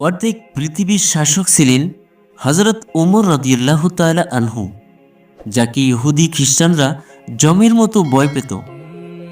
অর্ধেক পৃথিবীর শাসক ছিলেন হজরত ওমর রদিয়াল্লাহ তালা আনহু, যাকে ইহুদি খ্রিস্টানরা জমের মতো ভয় পেত।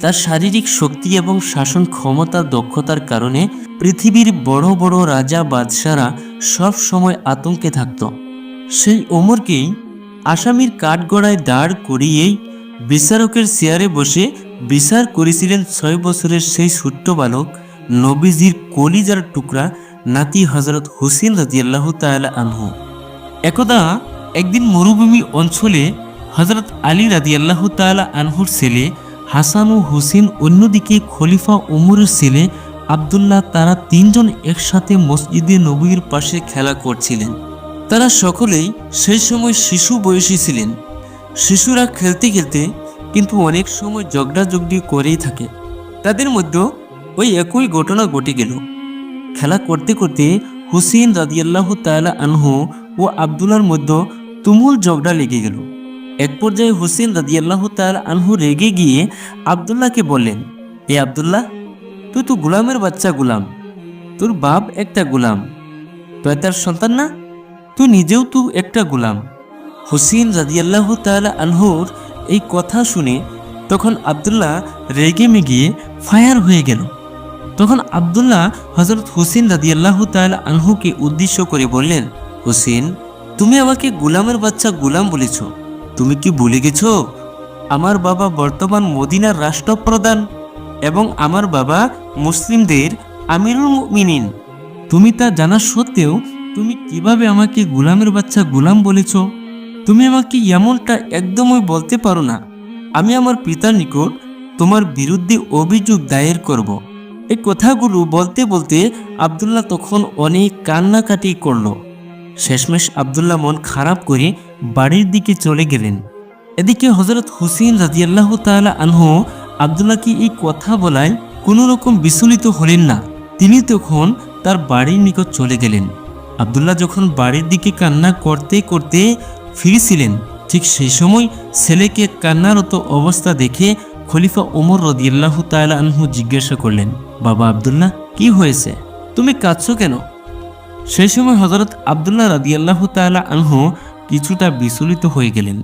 তার শারীরিক শক্তি এবং শাসন ক্ষমতার দক্ষতার কারণে পৃথিবীর বড় বড় রাজা বাদশারা সব সময় আতঙ্কে থাকত। সেই ওমরকেই আসামির কাঠগড়ায় দাঁড় করিয়েই বিচারকের চেয়ারে বসে বিচার করেছিলেন ছয় বছরের সেই ছোট্ট বালক নবীজির কলিজার টুকরা নাতি হজরত হুসেন রাজিয়াল্লাহ তাআলা আনহু। একদা একদিন মরুভূমি অঞ্চলে হজরত আলী রাদিয়াল্লাহ তাআলা আনহুর ছেলে হাসান ও হুসেন অন্যদিকে খলিফা ওমরের ছেলে আবদুল্লাহ তারা তিনজন একসাথে মসজিদে নবীর পাশে খেলা করছিলেন। তারা সকলেই সেই সময় শিশু বয়সী ছিলেন। শিশুরা খেলতে খেলতে কিন্তু অনেক সময় ঝগড়াঝগড়ি করেই থাকে। তাদের মধ্যে ওই একই ঘটনা ঘটে গেল। খেলা করতে করতে হুসেন রাদিয়াল্লাহ তালা আনহু ও আবদুল্লার মধ্যে তুমুল ঝগড়া লেগে গেল। এক পর্যায়ে হুসেন রাদিয়াল্লাহ তাআলা আনহু রেগে গিয়ে আবদুল্লাহকে বললেন, এ আবদুল্লাহ, তুই তো গোলামের বাচ্চা গোলাম, তোর বাপ একটা গোলাম তুই তার সন্তান না? তুই নিজেও তো একটা গোলাম। হুসেন রাদিয়াল্লাহ তাআলা আনহুর এই কথা শুনে তখন আবদুল্লাহ রেগে মেগিয়ে ফায়ার হয়ে গেল। তখন আবদুল্লাহ হজরত হুসেন রাদিয়াল্লাহ তাআলা আনহুকে উদ্দেশ্য করে বললেন হুসেন তুমি আমাকে গুলামের বাচ্চা গুলাম বলেছ। তুমি কি ভুলে গেছ? আমার বাবা বর্তমান মদিনার রাষ্ট্রপ্রধান এবং আমার বাবা মুসলিমদের আমিরুল মুমিনিন। তুমি তা জানা সত্ত্বেও তুমি কীভাবে আমাকে গুলামের বাচ্চা গুলাম বলেছ? তুমি আমাকে এমনটা একদমই বলতে পারো না। আমি আমার পিতার নিকট তোমার বিরুদ্ধে অভিযোগ দায়ের করব। এই কথাগুলো বলতে বলতে আবদুল্লাহ তখন অনেক কান্নাকাটি করল। শেষমেশ আবদুল্লাহ মন খারাপ করে বাড়ির দিকে চলে গেলেন। এদিকে হজরত হুসেন রাজিয়াল্লাহ তাআলা আনহু আবদুল্লাহকে এই কথা বলায় কোনো রকম বিচলিত হলেন না। তিনি তখন তার বাড়ির নিকট চলে গেলেন। আবদুল্লাহ যখন বাড়ির দিকে কান্না করতে করতে ফিরছিলেন, ঠিক সেই সময় ছেলেকে কান্নারত অবস্থা দেখে খলিফা ওমর রদিয়াল্লাহ তাআলা আনহু জিজ্ঞাসা করলেন বাবা আবদুল্লাহ, কি হয়েছে? তুমি কাঁদছো কেন? সেই সময় হজরত আবদুল্লাহ রাদিয়াল্লাহ তাআলা আনহু কিছুটা বিচলিত হয়ে গেলেন।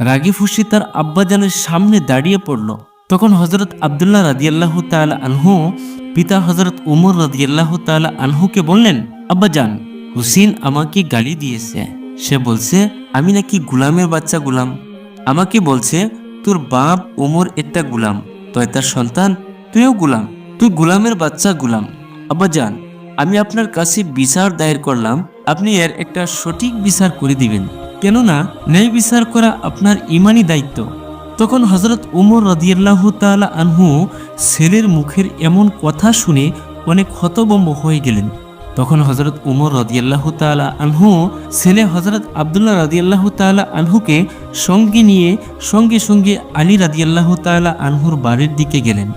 রাগে ফুসি তার আব্বাজানের সামনে দাঁড়িয়ে পড়ল। তখন হজরত আবদুল্লাহ রাদিয়াল্লাহ তাআলা আনহু পিতা হজরত উমর রাদিয়াল্লাহ তাআলা আনহুকে বললেন, আব্বাজান হুসেন আমাকে গালি দিয়েছে। সে বলছে, আমি নাকি গুলামের বাচ্চা গুলাম। আমাকে বলছে, তোর বাপ ওমর একটা গুলাম তয় তার সন্তান, তুইও গুলাম। তুই গুলামের বাচ্চা গুলাম। আব্বাজান আমি আপনার কাছে বিচার দায়ের করলাম, আপনি এর একটা সঠিক বিচার করে দিবেন। কেননা, ন্যায় বিচার করা আপনার ইমানি দায়িত্ব। তখন হজরত উমর রদিয়াল্লাহ তাআলা আনহু ছেলের মুখের এমন কথা শুনে অনেক হতবম্ব হয়ে গেলেন। তখন হজরত উমর রদিয়াল্লাহ তাআলা আনহু ছেলে হজরত আবদুল্লাহ রাদিয়াল্লাহ তাআলা আনহুকে সঙ্গে নিয়ে সঙ্গে সঙ্গে আলী রাদিয়াল্লাহ তাআলা আনহুর বাড়ির দিকে গেলেন।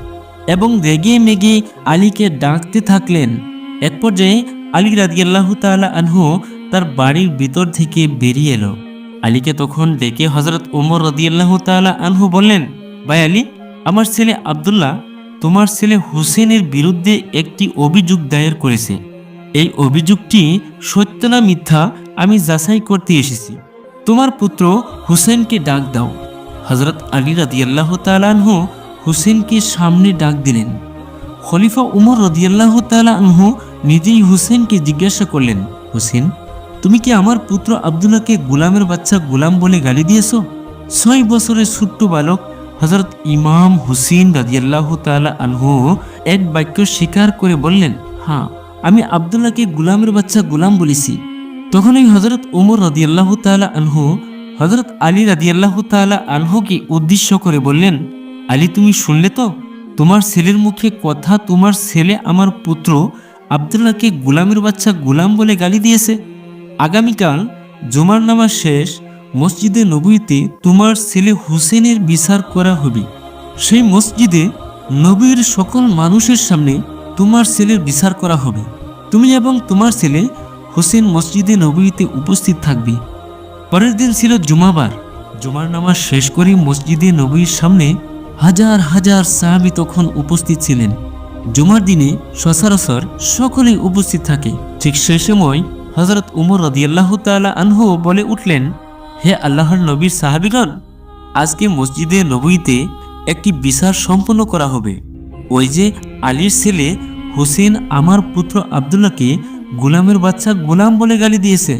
এবং রেগে মেগে আলীকে ডাকতে থাকলেন। এক পর্যায়ে আলী রাদিয়াল্লাহ তাআলা আনহু তার বাড়ির ভিতর থেকে বেরিয়ে এলো। আলীকে তখন ডেকে হজরত ওমর রদিয়াল্লাহ তাআলা আনহু বললেন, ভাই আলী, আমার ছেলে আবদুল্লাহ তোমার ছেলে হুসেনের বিরুদ্ধে একটি অভিযোগ দায়ের করেছে। এই অভিযোগটি সত্য না মিথ্যা আমি যাচাই করতে এসেছি। তোমার পুত্র হুসেনকে ডাক দাও। হজরত আলী রাদিয়াল্লাহ তাআলা আনহু হুসেনকে সামনে ডাক দিলেন। খলিফা উমর রদিয়াল্লাহ তাআলা আনহু নিজেই হুসেনকে জিজ্ঞাসা করলেন, হুসেন, তুমি কি আমার পুত্র আবদুল্লাহকে গোলামের বাচ্চা গোলাম বলে গালি দিয়েছ? ছয় বছরের ছোট্ট বালক হজরত ইমাম হুসেন রাদিয়াল্লাহ তাআলা আনহু এক বাক্য স্বীকার করে বললেন হ্যাঁ আমি আবদুল্লাহকে গোলামের বাচ্চা গোলাম বলেছি। তখন এই হজরত উমর রদিয়াল্লাহ তাআলা আনহু হজরত আলী রাদিয়াল্লাহ তাআলা আনহুকে উদ্দেশ্য করে বললেন আলী, তুমি শুনলে তো? তোমার ছেলের মুখে কথা, তোমার ছেলে আমার পুত্র আবদুল্লাহকে গোলামের বাচ্চা গোলাম বলে গালি দিয়েছে। আগামীকাল জুমার নামাজ শেষ, মসজিদে নবীতে তোমার ছেলে হুসেনের বিচার করা হবে। সেই মসজিদে নবীর সকল মানুষের সামনে তোমার ছেলের বিচার করা হবে। তুমি এবং তোমার ছেলে হোসেন মসজিদে নবীতে উপস্থিত থাকবে। পরের দিন ছিল জুমাবার। জুমার নামাজ শেষ করে মসজিদে নবীর সামনে হাজার হাজার সাহাবি তখন উপস্থিত ছিলেন। জুমার দিনে সচরাচর সকলেই উপস্থিত থাকে। ঠিক সেই সময় হজরত উমর রদিয়াল্লাহ তালা আনহু বলে উঠলেন, হে আল্লাহর নবীর সাহাবিগণ, আজকে মসজিদে নবীতে একটি বিচার সম্পন্ন করা হবে। ওই যে আলীর ছেলে হোসেন আমার পুত্র আবদুল্লাহকে গোলামের বাচ্চা গোলাম বলে গালি দিয়েছে।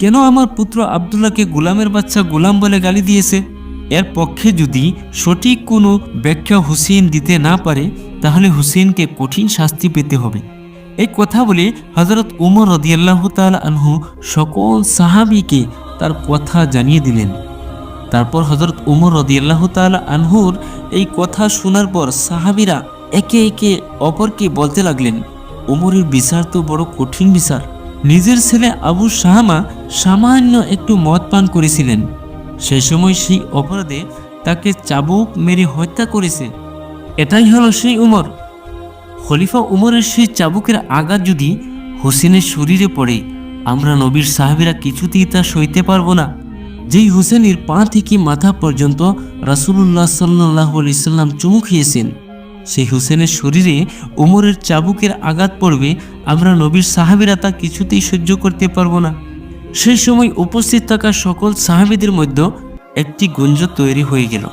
কেন আমার পুত্র আবদুল্লাহকে গোলামের বাচ্চা গোলাম বলে গালি দিয়েছে? এর পক্ষে যদি সঠিক কোনো ব্যাখ্যা হুসেন দিতে না পারে, তাহলে হুসেনকে কঠিন শাস্তি পেতে হবে। এই কথা বলে হজরত উমর রদিয়াল্লাহ তাল আনহু সকল সাহাবিকে তার কথা জানিয়ে দিলেন। তারপর হজরত উমর রদিয়াল্লাহ তাল আনহুর এই কথা শোনার পর সাহাবিরা একে একে অপরকে বলতে লাগলেন, উমরের বিচার তো বড় কঠিন বিচার। নিজের ছেলে আবু শাহামা সামান্য একটু মদ পান করেছিলেন। সেই সময় সেই অপরাধে তাকে চাবুক মেরে হত্যা করেছে। এটাই হলো সেই উমর। খলিফা উমরের সেই চাবুকের আঘাত যদি হোসেনের শরীরে পড়ে, আমরা নবীর সাহাবিরা কিছুতেই তা সইতে পারব না। যেই হোসেনের পা থেকে মাথা পর্যন্ত রাসুল্লাহ সাল্লাহ ইসলাম চুমু খেয়েছেন, সেই হোসেনের শরীরে উমরের চাবুকের আঘাত পড়বে, আমরা নবীর সাহাবিরা তা কিছুতেই সহ্য করতে পারব না। সেই সময় উপস্থিত থাকা সকল সাহাবিদের মধ্যে একটি গুঞ্জ তৈরি হয়ে গেল।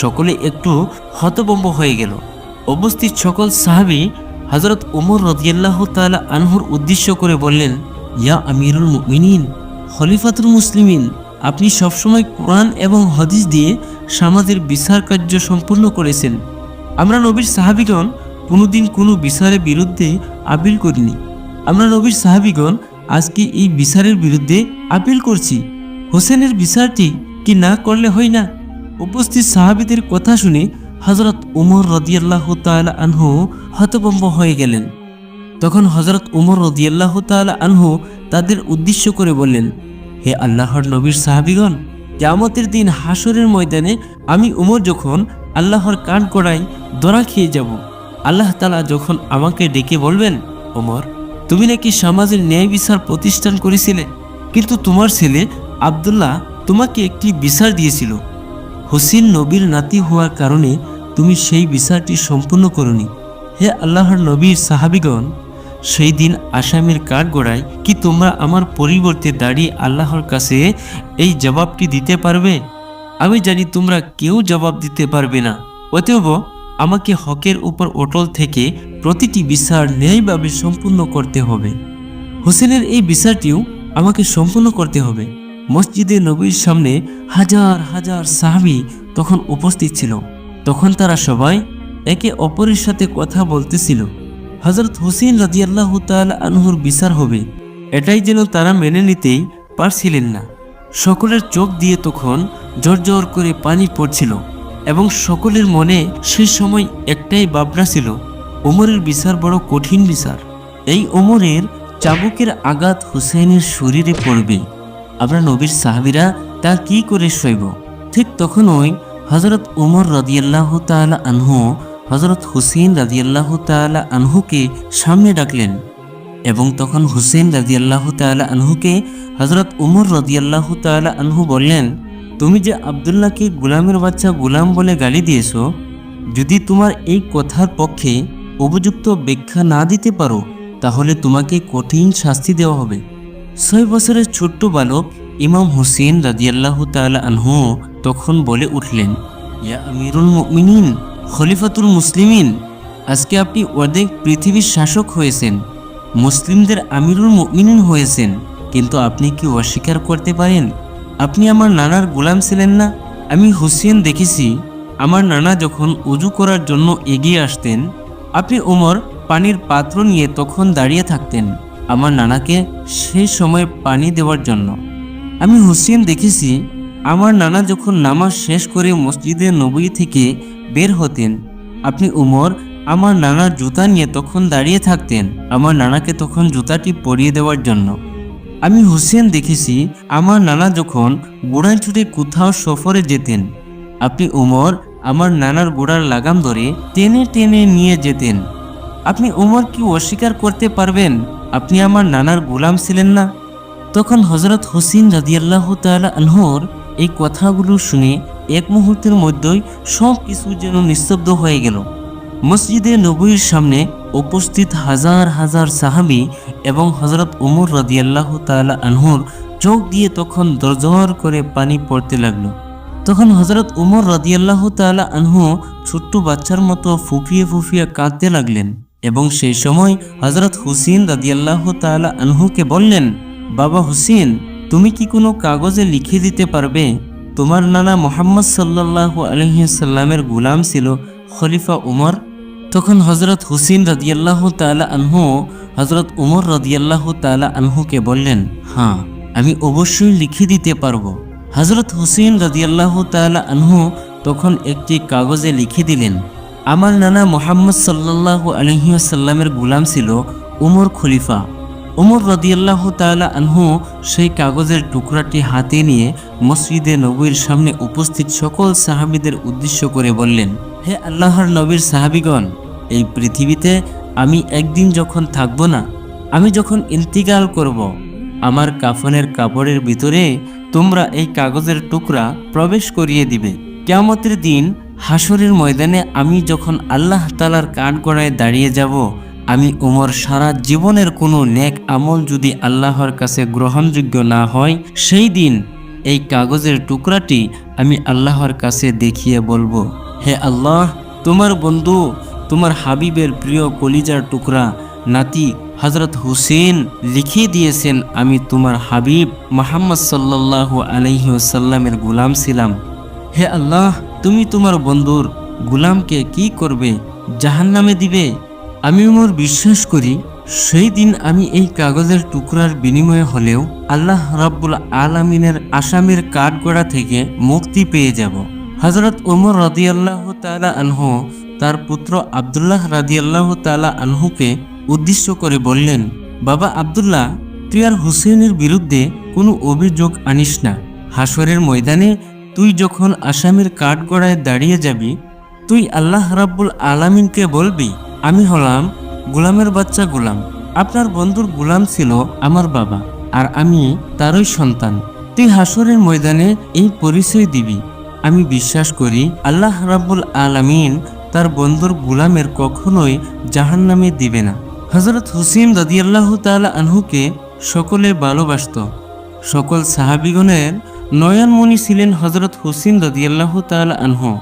সকলে একটু হতবম্ব হয়ে গেল। উপস্থিত সকল সাহাবি হজরত উমর রদিয়াল্লাহ তালা আনহুর উদ্দেশ্য করে বললেন, ইয়া আমিরুল মুমিনিন, খলিফাতুল মুসলিমিন, আপনি সবসময় কোরআন এবং হদিস দিয়ে সমাজের বিচার কার্য সম্পূর্ণ করেছেন। আমরা নবীর সাহাবিগণ কোনোদিন কোনো বিচারের বিরুদ্ধে আপিল করিনি। আমরা নবীর সাহাবিগণ আজকে এই বিচারের বিরুদ্ধে আপিল করছি। হোসেনের বিচারটি কি না করলে হয় না? উপস্থিত সাহাবিদের কথা শুনে হজরত উমর রদিয়াল্লাহ তালা আনহু হতভম্ব হয়ে গেলেন। তখন হজরত উমর রদিয়াল্লাহ তালা আনহু তাদের উদ্দেশ্য করে বললেন, হে আল্লাহর নবীর সাহাবিগণ জামতের দিন হাসরের ময়দানে আমি উমর যখন আল্লাহর কান কড়াই দোরা খেয়ে যাব, আল্লাহ তালা যখন আমাকে ডেকে বলবেন ওমর তুমি নাকি সমাজের ন্যায় বিচার প্রতিষ্ঠান করেছিলে? কিন্তু তোমার ছেলে আবদুল্লাহ তোমাকে একটি বিচার দিয়েছিল। হোসেন নবীর নাতি হওয়ার কারণে তুমি সেই বিচারটি সম্পূর্ণ করনি। হে আল্লাহর নবীর সাহাবিগণ, সেই দিন আসামের কাঠগড়ায় কি তোমরা আমার পরিবর্তে দাঁড়িয়ে আল্লাহর কাছে এই জবাবটি দিতে পারবে? আমি জানি তোমরা কেউ জবাব দিতে পারবে না। অতএব আমাকে হকের উপর অটল থেকে প্রতিটি বিচার ন্যায়ভাবে সম্পূর্ণ করতে হবে। হোসেনের এই বিচারটিও আমাকে সম্পূর্ণ করতে হবে। মসজিদে নবীর সামনে হাজার হাজার সাহাবি তখন উপস্থিত ছিল। তখন তারা সবাই একে অপরের সাথে কথা বলতেছিল। হজরত হোসেন রাজিয়াল্লাহ তাল আনহুর বিচার হবে। এটাই যেন তারা মেনে নিতেই পারছিলেন না। সকলের চোখ দিয়ে তখন জর্জর করে পানি পড়ছিল এবং সকলের মনে সে সময় একটাই ভাবনা ছিল ওমরের বিচার বড় কঠিন বিচার। এই ওমরের চাবুকের আঘাত হুসেনের শরীরে পড়বে। আমরা নবীর সাহাবিরা তা কি করে সইব? ঠিক তখনই হজরত উমর রদিয়াল্লাহ তালা আনহু হজরত হুসেন রাজিয়াল্লাহ তালা আনহুকে সামনে ডাকলেন এবং তখন হুসেন রাজিয়াল্লাহ তালা আনহুকে হজরত উমর রদিয়াল্লাহ তালা আনহু বললেন, তুমি যে আবদুল্লাহকে গোলামের বাচ্চা গোলাম বলে গালি দিয়েছ, যদি তোমার এই কথার পক্ষে উপযুক্ত ব্যাখ্যা না দিতে পারো, তাহলে তোমাকে কঠিন শাস্তি দেওয়া হবে। ছয় বছরের ছোট্ট বালক ইমাম হুসেন রাজিয়াল্লাহ তালা আনহু তখন বলে উঠলেন, ইয়া আমিরুল মুমিনিন, খলিফাতুল মুসলিমিন, আজকে আপনি অর্ধেক পৃথিবীর শাসক হয়েছেন, মুসলিমদের আমিরুল মুমিনিন হয়েছেন, কিন্তু আপনি কি অস্বীকার করতে পারেন? আপনি আমার নানার গোলাম ছিলেন না? আমি হুসেন দেখেছি, আমার নানা যখন উজু করার জন্য এগিয়ে আসতেন আপনি ওমর পানির পাত্র নিয়ে তখন দাঁড়িয়ে থাকতেন আমার নানাকে সেই সময় পানি দেওয়ার জন্য। আমি হুসেন দেখেছি, আমার নানা যখন নামাজ শেষ করে মসজিদে নবী থেকে বের হতেন, আপনি উমর আমার নানার জুতা নিয়ে তখন দাঁড়িয়ে থাকতেন, আমার নানাকে তখন জুতাটি পরিয়ে দেওয়ার জন্য। আমি হুসেন দেখেছি, আমার নানা যখন গোড়ায় ছুটে কোথাও সফরে যেতেন, আপনি উমর আমার নানার গোড়ার লাগাম ধরে টেনে টেনে নিয়ে যেতেন। আপনি উমর কি অস্বীকার করতে পারবেন? আপনি আমার নানার গোলাম ছিলেন না? তখন হজরত হোসেন রাদিয়াল্লাহ তালা আনহর এই কথাগুলো শুনে এক মুহূর্তের মধ্যেই সব কিছু যেন নিস্তব্ধ হয়ে গেল। মসজিদে নবীর সামনে উপস্থিত হাজার হাজার সাহাবি এবং হজরত উমর রাদিয়াল্লাহ তাআলা আনহুর চোখ দিয়ে তখন দরজর করে পানি পড়তে লাগল। তখন হজরত উমর রাদিয়াল্লাহ তাআলা আনহু ছোট্ট বাচ্চার মতো ফুফিয়ে ফুফিয়ে কাঁদতে লাগলেন এবং সেই সময় হজরত হুসিন রাদিয়াল্লাহ তাআলা আনহুকে বললেন, বাবা হুসিন তুমি কি কোনো কাগজে লিখে দিতে পারবে? তোমার নানা মোহাম্মদ সাল্লাহ আলহিসাল্লামের গুলাম ছিল খলিফা উমর। তখন হজরত হুসিন রাদিয়াল্লাহ তাআলা আনহু হজরত উমর রাদিয়াল্লাহ তাআলা আনহুকে বললেন হ্যাঁ আমি অবশ্যই লিখে দিতে পারব। হজরত হুসিন রাদিয়াল্লাহ তাআলা আনহু তখন একটি কাগজে লিখে দিলেন, আমার নানা মোহাম্মদ সাল্লাহ আলহিহাসাল্লামের গুলাম ছিল উমর খলিফা। উমর রদিয়াল্লাহ তাআলা আনহু সেই কাগজের টুকরাটি হাতে নিয়ে মসজিদে নবীর সামনে উপস্থিত সকল সাহাবিদের উদ্দেশ্য করে বললেন, হে আল্লাহর নবীর সাহাবিগণ, এই পৃথিবীতে আমি একদিন যখন থাকব না, আমি যখন ইন্তিকাল করব, আমার কাফনের কাপড়ের ভিতরে তোমরা এই কাগজের টুকরা প্রবেশ করিয়ে দিবে। কেয়ামতের দিন হাসরের ময়দানে আমি যখন আল্লাহ তালার কাঠগড়ায় দাঁড়িয়ে যাব, আমি উমর সারা জীবনের কোনো নেক আমল যদি আল্লাহর কাছে গ্রহণযোগ্য না হয়, সেই দিন এই কাগজের টুকরাটি আমি আল্লাহর কাছে দেখিয়ে বলব, হে আল্লাহ, তোমার বন্ধু, তোমার হাবিবের প্রিয় কলিজার টুকরা নাতি হজরত হুসেন লিখে দিয়েছেন, আমি তোমার হাবিব মোহাম্মদ সাল্লাহ আলহিসাল্লামের গুলাম ছিলাম। হে আল্লাহ, তুমি তোমার বন্ধুর গুলামকে কি করবে, জাহান্নামে দিবে? আমি মোর বিশ্বাস করি, সেই দিন আমি এই কাগজের টুকরার বিনিময়ে হলেও আল্লাহ রাব্বুল আলামিনের আসামের কাঠগড়া থেকে মুক্তি পেয়ে যাব। হজরত ওমর রাদিয়াল্লাহ তাআলা আনহু, তার পুত্র আবদুল্লাহ রাদিয়াল্লাহ তাআলা আনহুকে উদ্দেশ্য করে বললেন, বাবা আবদুল্লাহ, তুই আর হুসেনের বিরুদ্ধে কোনো অভিযোগ আনিস না। হাসরের ময়দানে তুই যখন আসামের কাঠগড়ায় দাঁড়িয়ে যাবি, তুই আল্লাহ রাব্বুল আলামিনকে বলবি, আমি হলাম গোলামের বাচ্চা গোলাম। আপনার বন্ধুর গোলাম ছিল আমার বাবা, আর আমি তারই সন্তান। তুই হাসরের ময়দানে এই পরিচয় দিবি। আমি বিশ্বাস করি আল্লাহ রাব্বুল আলামিন তার বন্ধুর গোলামের কখনোই জাহান্নামে দিবে না। হজরত হুসিন রাদিয়াল্লাহু তাআলা আনহুকে সকলে ভালোবাসত। সকল সাহাবিগণের নয়নমণি ছিলেন হজরত হুসিন রাদিয়াল্লাহু তাআলা আনহু।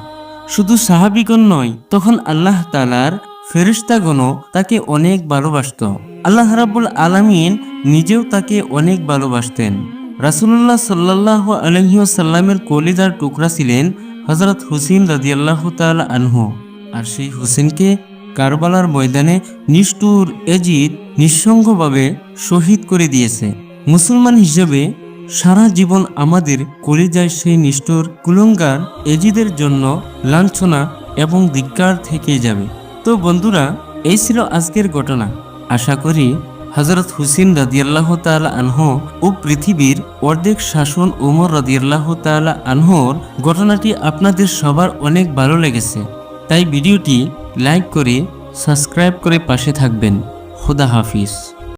শুধু সাহাবিগণ নয়, তখন আল্লাহ তালার ফেরিস্তাগণও তাকে অনেক ভালোবাসত। আল্লাহ রাব্বুল আলামিন নিজেও তাকে অনেক ভালোবাসতেন। রাসুল্লাহ সাল্লাহ আলহিউসাল্লামের কলিদার টুকরা ছিলেন হজরত হুসিন রাদিয়াল্লাহ তাআলা আনহু। আর সেই হুসেনকে কারবালার ময়দানে নিষ্ঠুর এজিদ নিঃসঙ্গভাবে শহীদ করে দিয়েছে। মুসলমান হিসেবে সারা জীবন আমাদের করে যায় সেই নিষ্ঠুর কুলঙ্গার এজিদের জন্য লাঞ্ছনা এবং ধিক্কার থেকে যাবে। তো বন্ধুরা, এই ছিল আজকের ঘটনা। আশা করি হজরত হুসিন রাদিয়াল্লাহ তাআলা আনহু ও পৃথিবীর অর্ধেক শাসন উমর রাদিয়াল্লাহ তাআলা আনহুর ঘটনাটি আপনাদের সবার অনেক ভালো লেগেছে। তাই ভিডিওটি লাইক করে সাবস্ক্রাইব করে পাশে থাকবেন। খুদা হাফিজ।